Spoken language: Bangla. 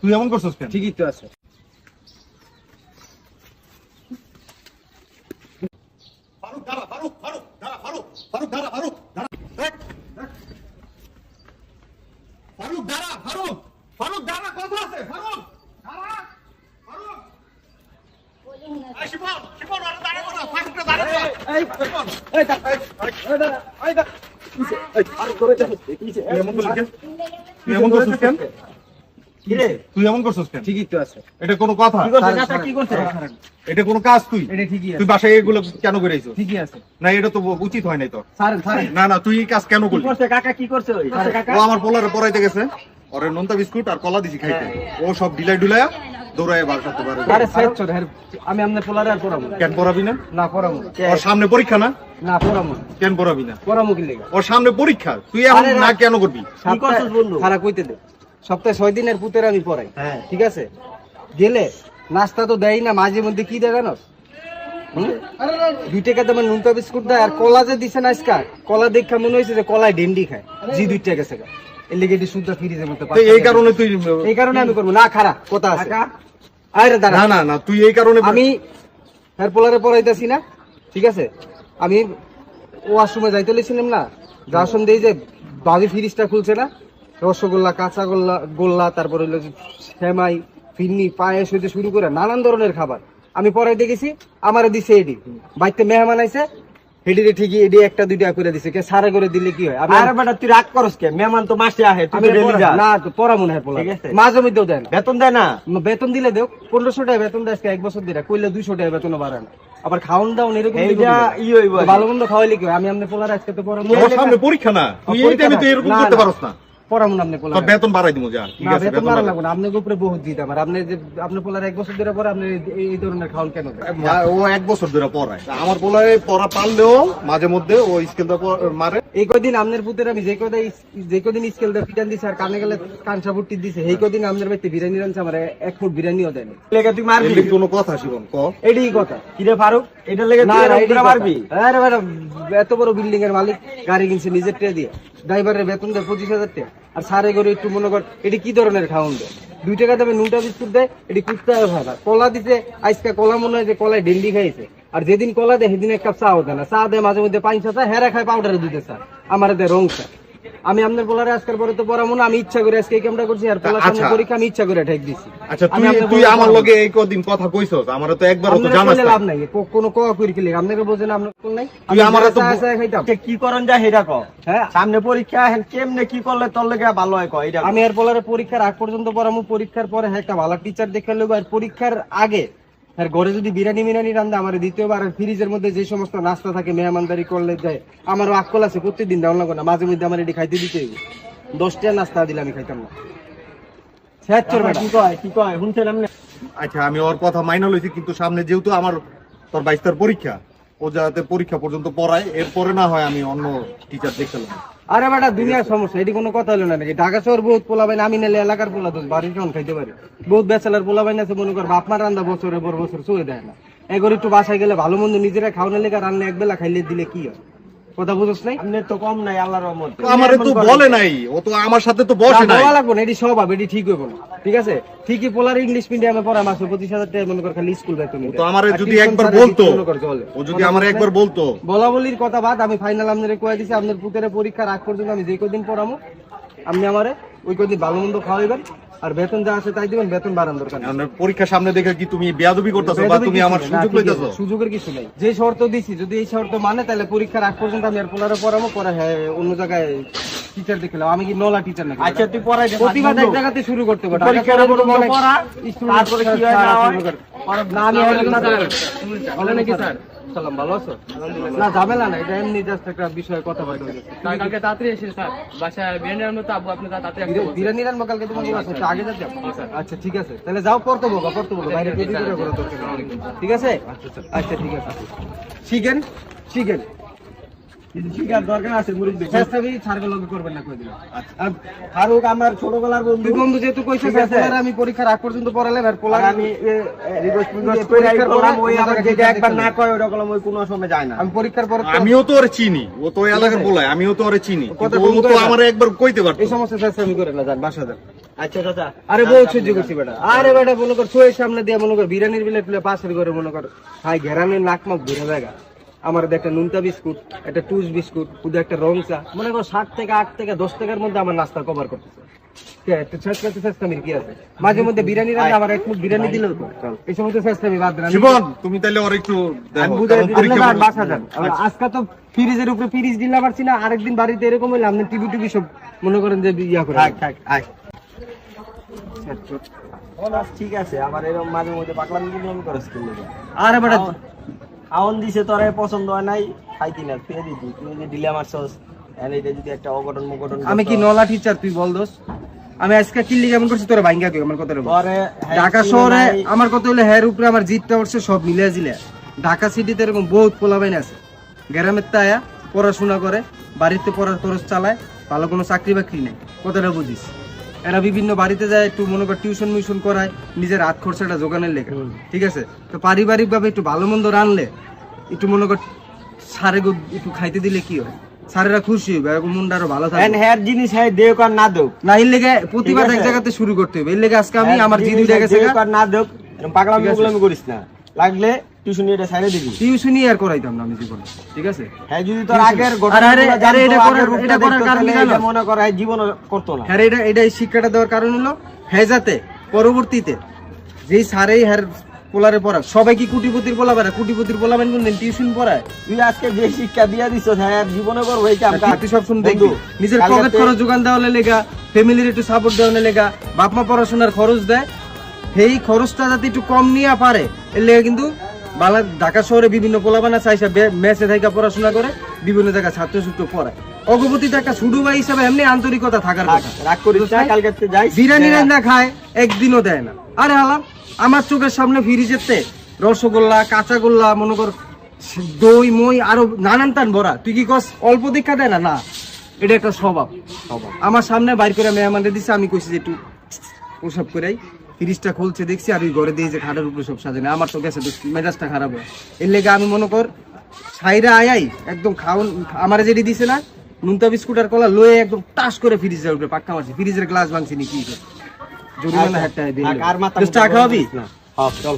তুই এমন করছিস কেন? ঠিকই তো আছে। ফারুক দাঁড়া ফারুক ফারুক দাঁড়া ফারুক ফারুক দাঁড়া ফারুক দাঁড়া দেখ, দেখ। ফারুক দাঁড়া ফারুক ফারুক দাঁড়া কথা আছে? ফারুক দাঁড়া ফারুক। শিবন শিবন আরে দাঁড়া কথা ফারুকটা দাঁড়া এই শিবন, এই দা এই দা এই দা এই আর করে দে কিছে এমন করছিস কেন? এমন করছিস কেন? কি রে তুই এমন করছিস কেন? ঠিকই তো আছে। এটা কোনো কথা? কি করছে কাকা কি করছে এটা কোনো কাজ তুই? এটা ঠিকই তুই বাসায় এগুলো কেন করে ঠিকই আছে। না এটা তো উচিত হয় নাই তোর স্যার স্যার। না না তুই এই কাজ কেন করলি? কাকা কি করছে ও আমার পোলারে পড়াইতে গেছে। ওরে নোনতা বিস্কুট আর কলা দিছি খাইতে। ও সব ডিলাই ডুলাইয়া দৌড়ায় বার করতে পারে। আরে সেট ছোট আমি আমনে পোলারে আর পড়াবো না। কেন পড়াবি না? না পড়াবো ওর সামনে পরীক্ষা না? না পড়াবো। কেন পড়াবি না? পড়াবো কি লেগে? ওর সামনে পরীক্ষা। তুই এখন না। কেন করবি? কি করছিস বন্ধু? খারাপ কইতে দে। সপ্তাহে ছয় দিনের পুতের আমি পড়াই। হ্যাঁ। ঠিক আছে? গেলে নাস্তা তো দেয় না মাঝে মধ্যে কি দেয় জানো দুই টাকা তোমার নুনটা বিস্কুট দেয় আর কলা যে দিছে না আজকা কলা দেখা মনে হয়েছে যে কলায় ডেন্ডি খায়। জি দুই টাকা সেটা এর লেগে এটি শুদ্ধ ফ্রিজের মধ্যে এই কারণে তুই এই কারণে আমি করব। না খারাপ কথা আছে। আরে দাঁড়া। না না না তুই এই কারণে আমি হেয়ার পোলারে পড়াইতেছি না ঠিক আছে? আমি ওয়াশরুমে যাইতে লেছিলাম না যাওয়ার সময় যে ভাবি ফ্রিজটা খুলছে না। রসগোল্লা কাঁচা গোল্লা গোল্লা তারপরে হলো সেমাই ফিন্নি পায়েস হইতে শুরু করে নানান ধরনের খাবার। আমি পরে দেখেছি আমারে দিছে এডি। বাইতে মেহমান আইছে হেডিরে ঠিকই এডি একটা দুইটা করে দিছে। কে সারে করে দিলে কি হয়? আমি আরে বেটা তুই রাগ করস কে? মেহমান তো মাসে আহে তুই আমি তো ডেলি পড়া- না তো পড়া মনে হয় পোলা আছে। মাঝে মধ্যেও দেয় না। বেতন দেয় না? বেতন দিলে দেও। পনেরোশো টাকা বেতন দেয় আজকে এক বছর দিলে কইলে দুইশো টাকা বেতন বাড়ায় না। আবার খাওন দাওন এরকম এইটা ই হইব তো ভালো মন্দ খাওয়াইলে কি? আমি আপনি পোলার আজকে তো পড়াবো ওর সামনে পরীক্ষা না? তুই এই টাইমে তুই এরকম করতে পারস না। আপনি পোলার তোর বেতন বাড়াই দিমু যা ঠিক আছে বেতন বেতন মারা না আপনার উপরে বহুত আপনি যে আপনি পোলার এক বছর ধরে পরে আপনি এই- ধরনের খাওয়ান কেন ও এক বছর ধরে পড়ায় আমার পোলায় পড়া পারলেও মাঝে মধ্যে ও স্কেলটা মারে। এই কদিন আপনার পুতের আমি যে কদিন যে কদিন স্কেল দিয়ে পিটান দিছে আর কানে গেলে কানসা ফুটি দিছে এই কদিন আপনার বাড়িতে বিরিয়ানি রানছে আমার এক ফুট বিরিয়ানিও দেয়নি লেগে তুই মারবি? কোনো কথা শিবন ক? এটাই কথা। কিরে ফারুক এটা লেগে তুই না, এরকম এটাই করে কথা। মারবি? আরে এত বড় বিল্ডিং এর মালিক গাড়ি কিনছে নিজের ট্রে দিয়ে। ড্রাইভারের বেতন দেয় পঁচিশ হাজার টাকা। আর সারে করে একটু মনে কর, এটি কি ধরনের খাওয়ান দেয়? দুই টাকা দেবে নুনটা বিস্কুট দেয়, এটি কুচতে ভাড়া কলা দিতে আজকে কলা মনে হয় যে কলায় ডেন্ডি খাইছে। আর যেদিন কলা দেয়, সেদিন এক কাপ চা হতে না। চা দেয় মাঝে মধ্যে পাঁচ চা, হেরা খায় পাউডারে দুধে চা। আমার দেয় রং চা। আমি আপনার পোলারে আজকের পরে তো পড়াবো না আমি ইচ্ছা করে আজকে এই কামটা করছি আর পোলার সামনে আচ্ছা। পরীক্ষা আমি ইচ্ছা করে ঠেক দিছি। আচ্ছা তুই তুই আমার লগে এই কদিন কথা কইছস আমার তো একবারও তো আপনারা জানাস না। লাভ নাই কো- কোনো কোয়া করি কি আপনাকে বোঝেন আপনার কোন নাই? তুই আমারে তো খাইতাম। কে কি করন যা সেটা ক হ্যাঁ। সামনে পরীক্ষা হেন কেমনে কি করলে তোর লেগে ভালো হয় ক এটা আমি আর বলারে পরীক্ষার আগ পর্যন্ত পড়ামু পরীক্ষার পরে হ্যাঁ একটা ভালো টিচার দেখে নেব আর পরীক্ষার আগে আর ঘরে যদি বিরিয়ানি মিরানি রান্ধে আমার দ্বিতীয়বার আর ফ্রিজের মধ্যে যে সমস্ত নাস্তা থাকে মেহমানদারি করলে যায় আমারও আকল আছে প্রত্যেকদিন দেওয়া লাগবে না মাঝে মধ্যে আমার এটি খাইতে দিতে দশটা নাস্তা দিলে আমি খাইতাম না। ছিয়াত্তর কি কয় কি কয় শুনছিলাম না আচ্ছা আমি ওর কথা মাইনা লইছি কিন্তু সামনে যেহেতু আমার তোর বাইশটার পরীক্ষা ও যাতে পরীক্ষা পর্যন্ত পড়ায় এরপরে না হয় আমি অন্য টিচার দেখলাম আরে বেটা, দুনিয়ার সমস্যা, এটি কোনো কথা হলো না নাকি? ঢাকা শহর বহুত পোলা বাইন আমি নালে এলাকার পোলা দোষ বাড়ির জন খাইতে পারি। বহুত বেচেলার পোলা বাইন আছে, মনে কর, বাপ মার রান্দা বছরের পর বছর চলে দেয় না। এগর একটু বাসায় গেলে ভালো মন্দ নিজেরা খাওয়ানোর লেগে রান্না এক বেলা খাইলে দিলে কি হয়? কথা বুঝছ নাই? আপনি তো কম নাই আল্লাহর রহমত। আমারে তো বলে নাই ও তো আমার সাথে তো বসে নাই। বলা লাগবো না এটি স্বভাব এটি ঠিক হইব না। ঠিক আছে? ঠিকই পোলার ইংলিশ মিডিয়ামে পড়া মাসে পঁচিশ হাজার টাকা মনে কর খালি স্কুল বেতন ও তো আমারে যদি একবার বলতো। ও যদি আমার একবার বলতো। বলা বলির কথা বাদ আমি ফাইনাল আপনার কয়ে দিছি আপনার পুতের পরীক্ষার আগ পর্যন্ত আমি যে কদিন পড়ামো আপনি আমারে ওই কদিন ভালো মন্দ খাওয়াইবেন। আর বেতন যা আছে তাই দিবেন বেতন বাড়ান দরকার নেই। মানে পরীক্ষা সামনে দেখে কি তুমি বেয়াদবি করতেছো বা তুমি আমার সুযোগ লইতেছো সুযোগের কিছু নেই যে শর্ত দিছি যদি এই শর্ত মানে তাহলে পরীক্ষার আগ পর্যন্ত আমি আর পড়াবো পরে হ্যাঁ অন্য জায়গায় টিচার দেখলাম আমি কি নলা টিচার নাকি আচ্ছা তুই পড়াই দে প্রতিবাদ এক জায়গাতে শুরু করতে পারো পরীক্ষার শহরে পড়া, তারপরে কি হয় না হয়? শুরু করে। না আমি বলে নাকি স্যার সালাম ভালো আছো? না ঝামেলা না এটা এমনি জাস্ট একটা বিষয়ে কথা বলতে স্যার কালকে তাড়াতাড়ি এসে স্যার। বাসা বিরিয়ানি রান্না তো আব্বু আপনি তাড়াতাড়ি আসবেন। বিরিয়ানি রান্না কালকে তোমার আগে আচ্ছা ঠিক আছে। তাহলে যাও পড়তে বলব পড়তে বলব বাইরে গিয়ে করে। ঠিক আছে? আচ্ছা ঠিক আছে। চিকেন চিকেন কিছু শিকার দরকার আছে মুরব্বী। চেষ্টাবি করবেন না কই আর ফারুক আমার ছোটবেলার বন্ধু। বন্ধু যেহেতু কইছিস ঠিক আছে। পোলারে আমি পরীক্ষার আগ পর্যন্ত পড়ালাম আর পোলার আমি রিকোয়েস্ট রিকোয়েস্ট করে পরীক্ষার করলাম পরে ওই আমার আমাকে যেটা একবার না কয় ওটা ওই কোনো সময় যায় না। আমি পরীক্ষার পরে আমিও তো ওরে চিনি ও তো এলাকার। বলায় আমিও তো ওরে চিনি। ও তো আমার একবার কইতে পারতো। এই চেষ্টা আমি করে না যান বাসা যান। আচ্ছা চাচা আরে বউ সহ্য করছি বেটা। আরে বেটা মনে কর চোয়ের সামনে দিয়ে মনে কর বিরিয়ানির বিলে পাশের করে মনে কর হাই ঘেরানের নাক ঘুরে জায়গা আমার একটা নুনতা বিস্কুট একটা টুস বিস্কুট শুধু একটা রং চা। মনে করো ষাট থেকে আট থেকে দশ টাকার মধ্যে আমার নাস্তা কভার করতেছে? মাঝে মধ্যে বিরিয়ানি রান্না আমার এক দিলেও তো। এই বাদ জীবন তুমি তাহলে একটু। বাসা যান। আজকে তো ফ্রিজের উপরে ফ্রিজ দিলে পারছি না আরেকদিন বাড়িতে এরকম হইলে আপনি টিভি টিভি সব মনে করেন যে ইয়া করে আয়। ঠিক আছে আবার এরকম মাঝে মধ্যে পাকলাম কিন্তু করে আরে বেটা আউন দিছে তোরে পছন্দ হয় নাই খাইতি না ফিরে দিতি তুই যে সস আর এটা যদি একটা অঘটন মঘটন আমি কি নলা টিচার তুই বল দোস আমি আজকে কিল্লি কেমন করছি তোর ভাঙ্গা তুই আমার কথা ঢাকা শহরে আমার কথা হলো হের উপরে আমার জিতটা উঠছে সব মিলে জিলে ঢাকা সিটিতে এরকম বহুত পোলাবাইন আছে। গ্রামের তায়া পড়াশোনা করে বাড়িতে পড়ার খরচ চালায় ভালো কোনো চাকরি বাকরি নেই। কথাটা বুঝিস। এরা বিভিন্ন বাড়িতে যায় একটু মনে কর টিউশন মিউশন করায় নিজের হাত খরচাটা জোগানের লেগে ঠিক আছে? তো পারিবারিক ভাবে একটু ভালো মন্দ রানলে একটু মনে কর সারে একটু খাইতে দিলে কি হয়? সারেরা খুশি হবে এরকম আরও ভালো এন্ড হেয়ার জিনিস হ্যাঁ দেও কার না দেও না এর লেগে প্রতিবাদ এক জায়গাতে শুরু করতে হবে এর লেগে আজকে আমি আমার জিদু জায়গা থেকে না দেও পাগলামি পাগলামি করিস না। লাগলে টিউশন এটা ছাইড়ে দিবি? টিউশনই আর করাইতাম না আমি জীবনে ঠিক আছে? হ্যাঁ যদি তোর আগের আরে, আরে, এটা করার- এটা করার কারণ জানো? মনে কর হ্যাঁ জীবনও করতো না। হ্যাঁ এটা এটা শিক্ষাটা দেওয়ার কারণ হলো হ্যাঁ যাতে পরবর্তীতে যেই সারেই হ্যার পোলারে পড়া সবাই কি কুটিপতির পোলা পারে কুটিপতির পোলা মানে কোনদিন টিউশন পড়ায়? তুই আজকে যে শিক্ষা দিয়া দিছ হ্যাঁ জীবনে করব এই কাম তুই সব শুনে দেখবি নিজের পকেট খরচ যোগান দেওয়ার লেগা ফ্যামিলির একটু সাপোর্ট দেওয়ার লেগা বাপ মা পড়াশোনার খরচ দেয় সেই খরচটা যাতে একটু কম নিয়ে পারে এর লেগে কিন্তু বালা ঢাকা শহরে বিভিন্ন পোলাবানা চাইছে মেসে থাকা পড়াশোনা করে বিভিন্ন জায়গায় ছাত্র ছাত্র পড়ায়। অগপতি তো একটা সুডু ভাই হিসাবে এমনি আন্তরিকতা থাকার কথা। রাগ করিস না বিরিয়ানি খায় একদিনও দেয় না। আরে হালাম আমার চোখের সামনে ফ্রিজেতে রসগোল্লা কাঁচাগোল্লা মনে কর দই মই আরও নানান টান ভরা তুই কি কস অল্প দীক্ষা দেয় না? না এটা একটা স্বভাব। আমার সামনে বাইর করে মেহমানদের দিছে আমি কইছি যে একটু ওসব করাই। ফ্রিজটা খুলছে দেখছি আর ওই ঘরে দিয়ে যে খাটের উপরে সব সাজানো। আমার তো গেছে মেজাজটা খারাপ হয়। এর লেগে আমি মনে কর সাইরা আয়াই একদম খাওন আমার যেটি দিছে না নুনতা বিস্কুট আর কলা লয়ে একদম টাস করে ফ্রিজের উপরে পাক্কা মারছি। ফ্রিজের গ্লাস ভাঙছি নি কি করে জরিমানা হাটটা দিন আর মাথা খাওয়াবি? না? হ্যাঁ চল।